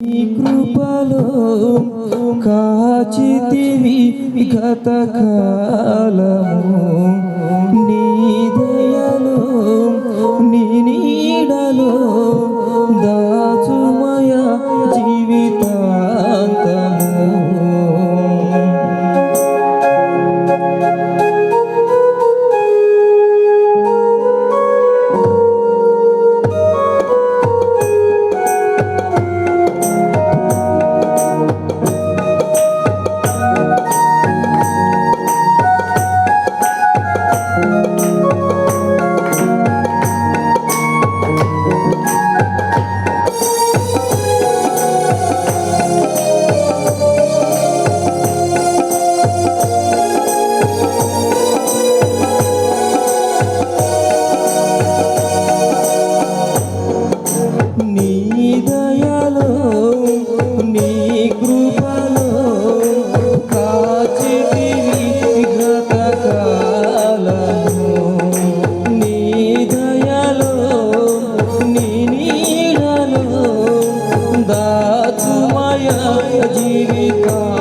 కృపలో కాచితివి గతకాలము నీ তোমায় জীবিকা।